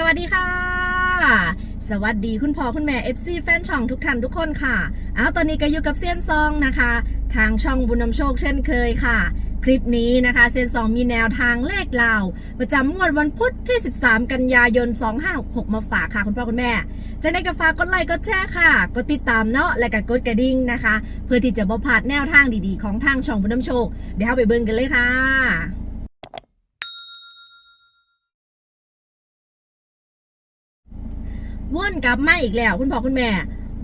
สวัสดีค่ะ สวัสดีคุณพ่อคุณแม่ FC แฟนช่องทุกท่านทุกคนค่ะ เอาตอนนี้ก็อยู่กับเซียนซองนะคะ ทางช่องบุญนำโชคเช่นเคยค่ะ คลิปนี้นะคะเซียนซองมีแนวทางเลขลาว ประจำงวดวันพุธที่ 13 กันยายน 2566 มาฝากค่ะคุณพ่อคุณแม่ จะได้กระฝากกดไลค์กดแชร์ค่ะ กดติดตามเนาะและก็กดกระดิ่งนะคะ เพื่อที่จะบ่พลาดแนวทางดีๆ ของทางช่องบุญนำโชค เดี๋ยวไปเบิ่งกันเลยค่ะ วนกลับมาอีกแล้ว คุณพ่อคุณแม่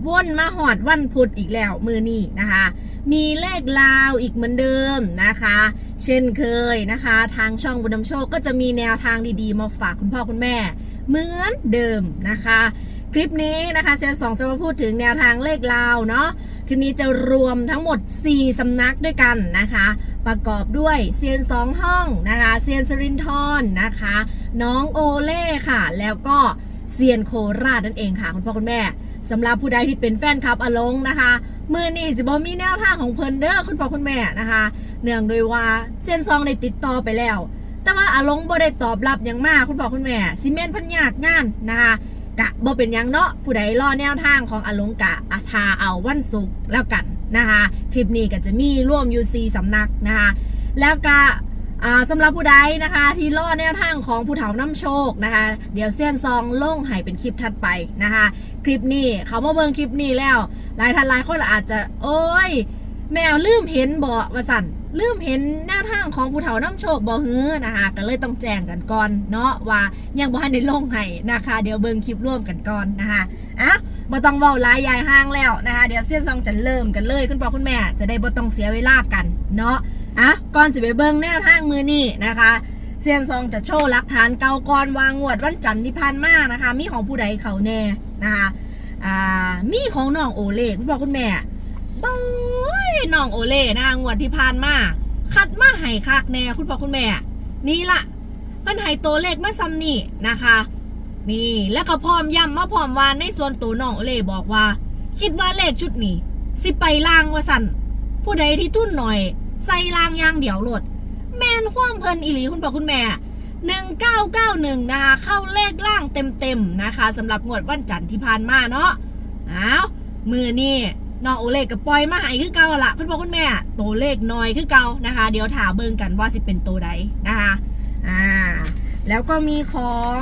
วนมาหอดวันพุธอีกแล้วมือนี้นะคะ มีเลขลาวอีกเหมือนเดิมนะคะ เช่นเคยนะคะ ทางช่องบุญนำโชคก็จะมีแนวทางดีๆ มาฝากคุณพ่อคุณแม่ เหมือนเดิมนะคะ คลิปนี้นะคะเซียนสองจะมาพูดถึงแนวทางเลขลาวเนาะคลิปนี้จะรวมทั้งหมด 4 สำนักด้วยกันนะคะ ประกอบด้วยเซียนสองห้องนะคะเซียนสรินทรนะคะ น้องโอเล่ค่ะ แล้วก็ เซียนโคราชนั่นเองค่ะ คุณพ่อคุณแม่สำหรับผู้ใดที่เป็นแฟนคลับอลงนะคะมือนี่จะบอมีแนวทางของเพิ่นเด้อคุณพ่อคุณแม่นะคะ เนื่องโดยว่าเซียนซองได้ติดต่อไปแล้ว แต่ว่าอลงบ่ได้ตอบรับอย่างมากคุณพ่อคุณแม่ซีเมนพันยากงานนะคะกะบ่เป็นยังเนาะผู้ใดรอแนวทางของอลงกะอาทาเอาวันศุกร์แล้วกันนะคะ คลิปนี้ก็จะมีร่วมยู่4สำนักนะคะ แล้วก็ สำหรับผู้ใดนะคะ ที่ล่อแนวทางของผู้เฒ่าน้ำโชคนะคะ เดี๋ยวเส้นซองล่งให้เป็นคลิปถัดไปนะคะ คลิปนี้เขามาเบิ่งคลิปนี้แล้วหลายท่านหลายคนอาจจะ โอ้ย แมวลืมเห็นบ่ว่าสั่นลืมเห็นแนวทางของผู้เฒ่าน้ำโชคบ่ฮื้อนะคะก็เลยต้องแจ้งกันก่อนเนาะว่ายังบ่ทันได้ลงให้นะคะ เดี๋ยวเบิ่งคลิปร่วมกันก่อนนะคะอะบ่ต้องเว้าลายยายห้างแล้วนะคะ เดี๋ยวเส้นซองจะเริ่มกันเลยคุณพ่อคุณแม่จะได้บ่ต้องเสียเวลากันเนาะ อะก่อนสิไปเบิ่งแนวทางมือนี่นะคะเซียนซองจะโชว์ลักฐานเก่าก่อนวางงวดวันจันทร์ที่ผ่านมานะคะ มีของผู้ใดเขาแน่นะคะอ่ามีของน้องโอเล่คุณพ่อคุณแม่บ้ยน้องโอเล่นะคะงวดที่ผ่านมาคัดมาให้คักแน่คุณพ่อคุณแม่ นี่ละมันให้ตัวเลขมาซ้ำนี่นะคะนี่แล้วก็พร้อมย้ำมาพร้อมว่าในส่วนตัวน้องโอเล่บอกว่า คิดว่าเลขชุดนี้ สิไปล่างว่าสันผู้ใดที่ทุ่นหน่อย ใส่รางยางเดี่ยวโหลด แมนความเพลินอีหลีคุณพ่อคุณแม่ 1991 นะคะ เข้าเลขล่างเต็มๆนะคะสำหรับงวดวันจันทร์ที่ผ่านมาเนาะอ้าวมือนี่น้องโอเล่กับปอยมาหายคือเก่าละคุณพ่อคุณแม่ตัวเลขน้อยคือเก่านะคะ เดี๋ยวถาเบิ่งกันว่าสิเป็นตัวใดนะคะอ่าแล้วก็มีของ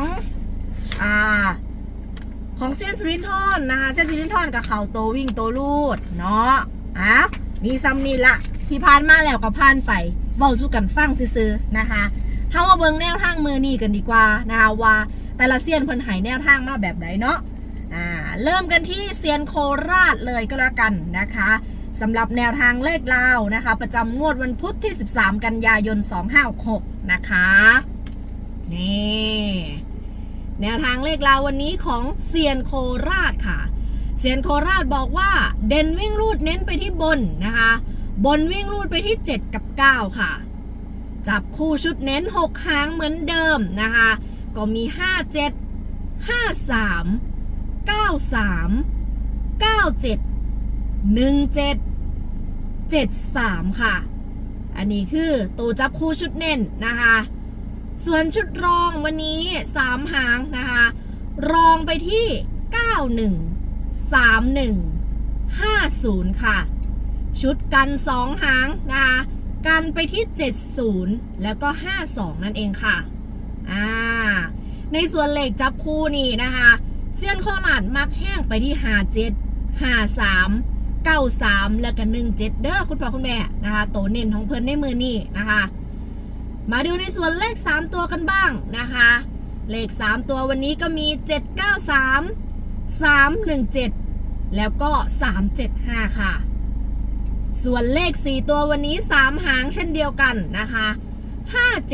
อ่าของเซียนสรินทอนนะคะเซียนสรินทอนกับเขาโตวิ่งโตลูดเนาะอะมีซัมนี่ละ ที่ผ่านมาแล้วก็ผ่านไปเว้าสู้กันฟังซื่อๆนะคะเฮามาเบิ่งแนวทางมือนี่กันดีกว่านะคะว่าแต่ละเซียนเพิ่นให้แนวทางมาแบบไหนเนาะอ่าเริ่มกันที่เซียนโคราชเลยก็แล้วกันนะคะสำหรับแนวทางเลขลาวนะคะ ประจำงวดวันพุธที่ 13 กันยายน 2566 นะคะนี่แนวทางเลขลาววันนี้ของเซียนโคราชค่ะเซียนโคราชบอกว่าเด่นวิ่งรูดเน้นไปที่บนนะคะ บนวิ่งรูดไปที่ 7 กับ 9 ค่ะ จับคู่ชุดเน้น 6 หางเหมือนเดิมนะคะ ก็มี 5 7 5 3 9 3 9 7 1 7 7 3 ค่ะ อันนี้คือตัวจับคู่ชุดเน้นนะคะ ส่วนชุดรองวันนี้ 3 หางนะคะ รองไปที่ 91 31 50 ค่ะ ชุดกัน 2 หางนะคะกันไปที่ 70 แล้วก็ 52 นั่นเองค่ะอ่าในส่วนเหล็กจับคู่นี่นะคะเซียนโคราดมักแห้งไปที่ 57 53 93 แล้วก็17 เด้อคุณพ่อคุณแม่นะคะโตเน้นของเพิ่นในมือนี่นะคะ มาดูในส่วนเลข 3 ตัวกันบ้างนะคะเลข 3 ตัววันนี้ก็มี 793 317 แล้วก็ 375 ค่ะ ส่วนเลข 4 ตัววันนี้ 3 หางเช่นเดียวกันนะคะ 5793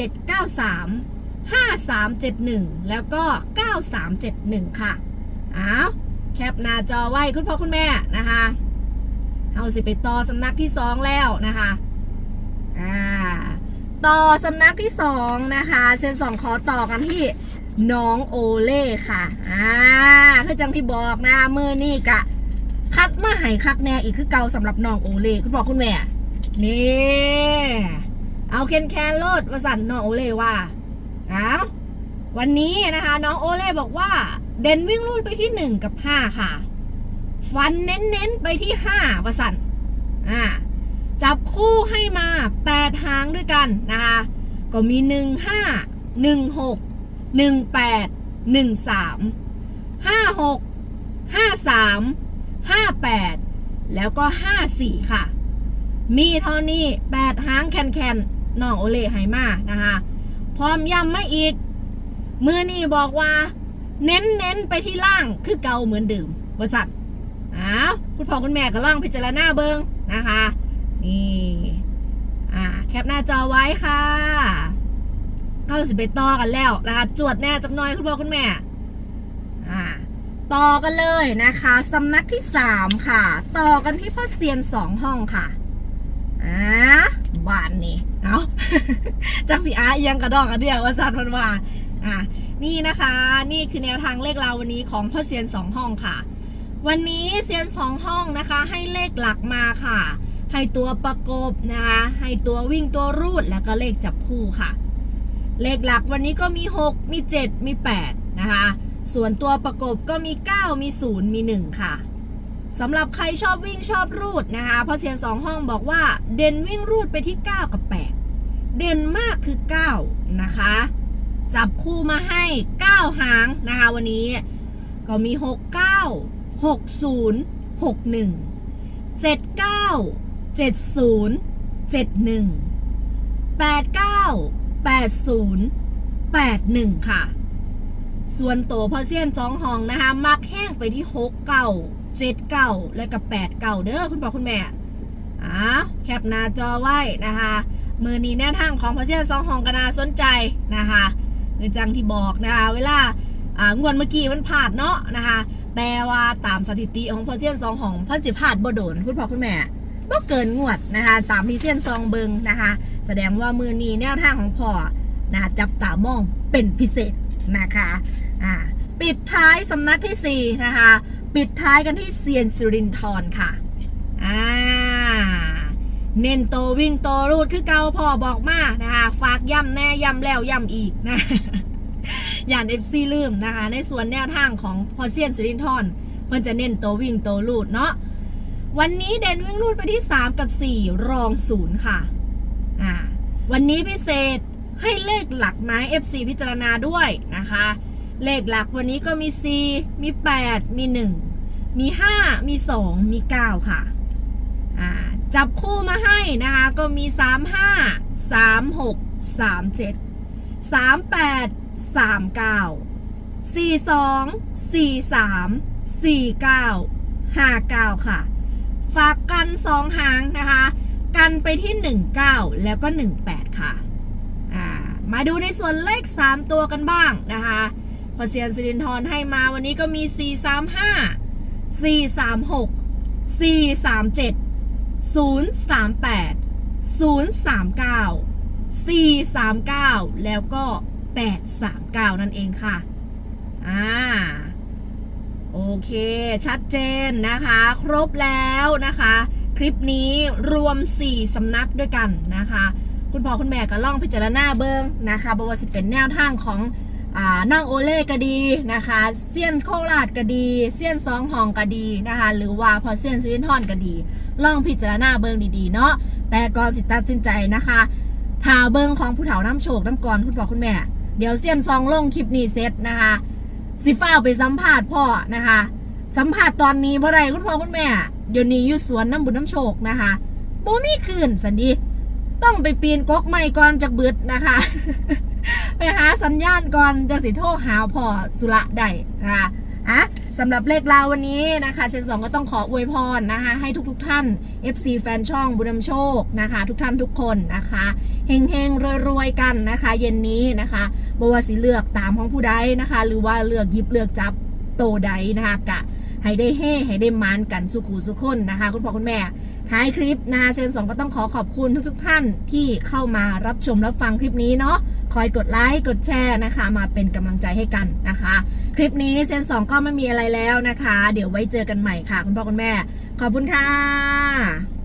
5371 แล้วก็ 9371 ค่ะอ้าวแคปหน้าจอไว้คุณพ่อคุณแม่นะคะเอาสิไปต่อสำนักที่2แล้วนะคะอ่าต่อสำนักที่สองนะคะเซนสองขอต่อกันที่น้องโอเล่ค่ะอ่าคือจังที่บอกนะมือนี่กะ คัดมาให้คักแน่อีกคือเก่าสำหรับน้องโอเล่คุณพ่อคุณแม่นี่เอาเคนแคนโลดวาสันน้องโอเล่ว่าเอาววันนี้นะคะ น้องโอเล่บอกว่า เด่นวิ่งรูดไปที่1กับ5ค่ะ ฟันเน้นๆ ไปที่5ประสันอ่าจับคู่ให้มา8หางด้วยกันนะคะ ก็มี1 5 1 6 1 8 1 3 5 6 5 3 5 8 แล้วก็ 5 4 ค่ะ มีเท่านี้ 8 หางแคนแคนๆน้องโอเล่ให้มานะคะ พร้อมย้ำไม่อีก มือนี่บอกว่า เน้นเน้นไปที่ล่างคือเก่าเหมือนเดิมบริษัทอ้าวคุณพ่อคุณแม่ก็ล่องพิจารณาเบิงนะคะ นี่อ่าแคปหน้าจอไว้ค่ะเข้าสิไปต่อกันแล้วนะคะจวดแน่จักหน่อยคุณพ่อคุณแม่ อ่า ต่อกันเลยนะคะสำนักที่สามค่ะ ต่อกันที่พ่อเซียนสองห้องค่ะอ่าบานนี่เอาะจากสีอายังกระดอกกระเดียวว่าสันมันว่าอะนี่นะคะ นี่คือแนวทางเลขเราววันนี้ของพ่อเซียนสองห้องค่ะ วันนี้เซียนสองห้องนะคะ ให้เลขหลักมาค่ะ ให้ตัวประกบนะคะ ให้ตัววิ่งตัวรูดแล้วก็เลขจับคู่ค่ะ เลขหลักวันนี้ก็มี 6 มี 7 มี 8 นะคะ ส่วนตัวประกบก็มี 9 มี 0 มี 1 ค่ะสำหรับใครชอบวิ่งชอบรูดนะคะเพราะเซียนสองห้องบอกว่า เด่นวิ่งรูดไปที่ 9 กับ 8 เด่นมากคือ 9 นะคะ จับคู่มาให้ 9 หางนะคะวันนี้ ก็มี 6 9 6 0 6 1 7 9 7 0 7 1 8 9 8 0 8 1 ค่ะ ส่วนโตพอเซียนจองห้องนะคะ มักแห้งไปที่6เก่า7เก่าและกับ8เก่าเด้อคุณพ่อคุณแม่อ่าแคปหน้าจอไว้นะคะมือนี้แนวทางของพอเซียนจองห้องก็น่าสนใจนะคะเงินจังที่บอกนะคะ เวลาอ่างวดเมื่อกี้มันผ่านเนาะนะคะ แต่ว่าตามสถิติของพอเซียนซองของเพันสิพลาดบ่โดนคุณพ่อคุณแม่บ่เกินงวดนะคะ ตามที่เซียนซองเบิงนะคะ แสดงว่ามือนี้แนวทางของพ่อนะจับตามองเป็นพิเศษ นะคะอ่าปิดท้ายสำนักที่ 4 นะคะ ปิดท้ายกันที่เซียนสิรินทรค่ะอ่าเน้นโตวิ่งโตรูดคือเกาพ่อบอกมานะคะฝากย้ำแน่ย้ำแล้วย้ำอีกนะอย่างเอฟซีลืมนะคะ ในส่วนแนวทางของพอเซียนสิรินทรเพิ่นจะเน้นโตวิ่งโตลูดเนาะวันนี้เด่นวิ่งลูดไปที่ 3 กับ 4 รองศูนย์ค่ะอ่าวันนี้พิเศษ ให้เลขหลักไม้ FC พิจารณาด้วยนะคะ เลขหลักวันนี้ก็มี 4 มี 8 มี 1 มี 5 มี 2 มี 9 ค่ะจับคู่มาให้นะคะก็มี 3 5 3 6 3 7 3 8 3 9 4 2 4 3 4 9 5 9 ค่ะ ฝากกัน 2 หางนะคะ กันไปที่ 19 แล้วก็ 18 ค่ะ มาดูในส่วนเลข 3 ตัวกันบ้างนะคะพอเซียนสิรินทรให้มาวันนี้ก็มี 4 3 5 4 3 6 4 3 7 0 3 8 0 3 9 4 3 9 แล้วก็ 8 3 9 นั่นเองค่ะ อ่า โอเค ชัดเจนนะคะ ครบแล้วนะคะ คลิปนี้รวม 4สำนักด้วยกันนะคะ คุณพ่อคุณแม่ก็ล่องพิจารณาเบิ้งนะคะบว่าสิเป็นแนวทางของอน้องโอเล่ก็ดีนะคะเซียนโคราชก็ดีเซียนซองหองก็ดีนะคะหรือว่าพอเซียนซิลินทอนก็ดีล่องพิจารณาเบิ้งดีๆเนาะแต่ก่อนสิตัดสินใจนะคะถาเบิ้งของผู้เฒ่าน้ำโชคน้ำกรคุณพ่อคุณแม่ เดี๋ยวเซียนซองลงคลิปนี้เสร็จนะคะสิฟ้าไปสัมภาษณ์พ่อนะคะ สัมภาษณ์ตอนนี้เพราะไรคุณพ่อคุณแม่เดี๋ยวนี้อยู่สวนน้ำบุญน้ำโชคนะคะบ่มีคืนสันดี ต้องไปปีนก๊กไม้ก่อนจากบึดนะคะ ไปหาสัญญาณก่อนจะสิโทรหาพ่อสุระได้นะคะอะสำหรับเลขราววันนี้นะคะเซนสองก็ต้องขออวยพรนะคะ ให้ทุกๆทท่าน FC แฟนช่องบุญนำโชคนะคะ ทุกท่านทุกคนนะคะเฮงเฮงๆรวยๆกันนะคะ เย็นนี้นะคะบว่าสิเลือกตามของผู้ใดนะคะ หรือว่าเลือกยิบเลือกจับโตใดนะคะกะให้ได้เฮ่ให้ได้มานกันสุขูสุขคนนะคะ คุณพ่อคุณแม่ ท้ายคลิปนะคะเซนสองก็ต้องขอขอบคุณทุกๆทท่านที่เข้ามารับชมรับฟังคลิปนี้เนาะคอยกดไลค์กดแชร์นะคะ มาเป็นกำลังใจให้กันนะคะ คลิปนี้เซนสองก็ไม่มีอะไรแล้วนะคะ เดี๋ยวไว้เจอกันใหม่ค่ะ คุณพ่อคุณแม่ ขอบคุณค่ะ